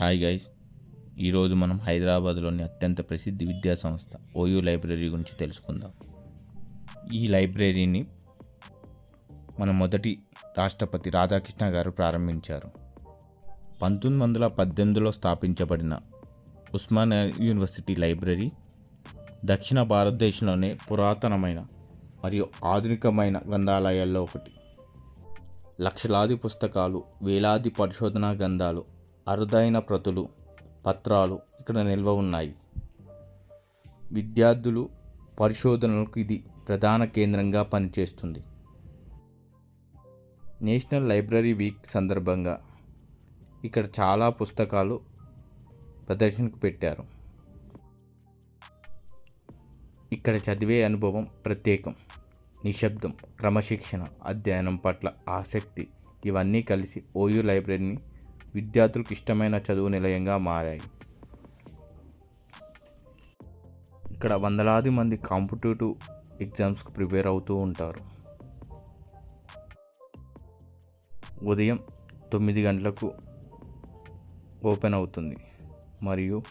Hi guys. ఈరోజు మనం హైదరాబాద్లోని అత్యంత ప్రసిద్ధి విద్యా సంస్థ ఓయూ లైబ్రరీ గురించి తెలుసుకుందాం. ఈ లైబ్రరీని మన మొదటి రాష్ట్రపతి రాధాకృష్ణ గారు ప్రారంభించారు. పంతొమ్మిది వందల పద్దెనిమిదిలో స్థాపించబడిన ఉస్మానియా యూనివర్సిటీ లైబ్రరీ దక్షిణ భారతదేశంలోనే పురాతనమైన మరియు ఆధునికమైన గ్రంథాలయాల్లో ఒకటి. లక్షలాది పుస్తకాలు వేలాది పరిశోధనా గ్రంథాలు అరుదైన ప్రతులు పత్రాలు ఇక్కడ నిల్వ ఉన్నాయి. విద్యార్థులు పరిశోధనలకు ఇది ప్రధాన కేంద్రంగా పనిచేస్తుంది. నేషనల్ లైబ్రరీ వీక్ సందర్భంగా ఇక్కడ చాలా పుస్తకాలు ప్రదర్శనకు పెట్టారు. ఇక్కడ చదివే అనుభవం ప్రత్యేకం నిశ్శబ్దం క్రమశిక్షణ అధ్యయనం పట్ల ఆసక్తి ఇవన్నీ కలిసి ఓయూ లైబ్రరీని విద్యార్థులకు ఇష్టమైన చదువు నిలయంగా మారాయి. ఇక్కడ వందలాది మంది కాంపిటేటివ్ ఎగ్జామ్స్కి ప్రిపేర్ అవుతూ ఉంటారు. ఉదయం తొమ్మిది గంటలకు ఓపెన్ అవుతుంది మరియు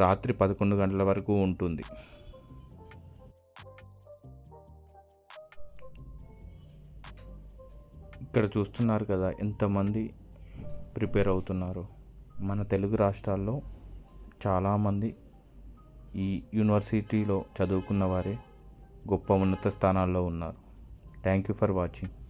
రాత్రి పదకొండు గంటల వరకు ఉంటుంది. ఇక్కడ చూస్తున్నారు కదా ఎంతమంది ప్రిపేర్ అవుతున్నారు. మన తెలుగు రాష్ట్రాల్లో చాలామంది ఈ యూనివర్సిటీలో చదువుకున్న వారే గొప్ప ఉన్నత స్థానాల్లో ఉన్నారు. Thank you for watching.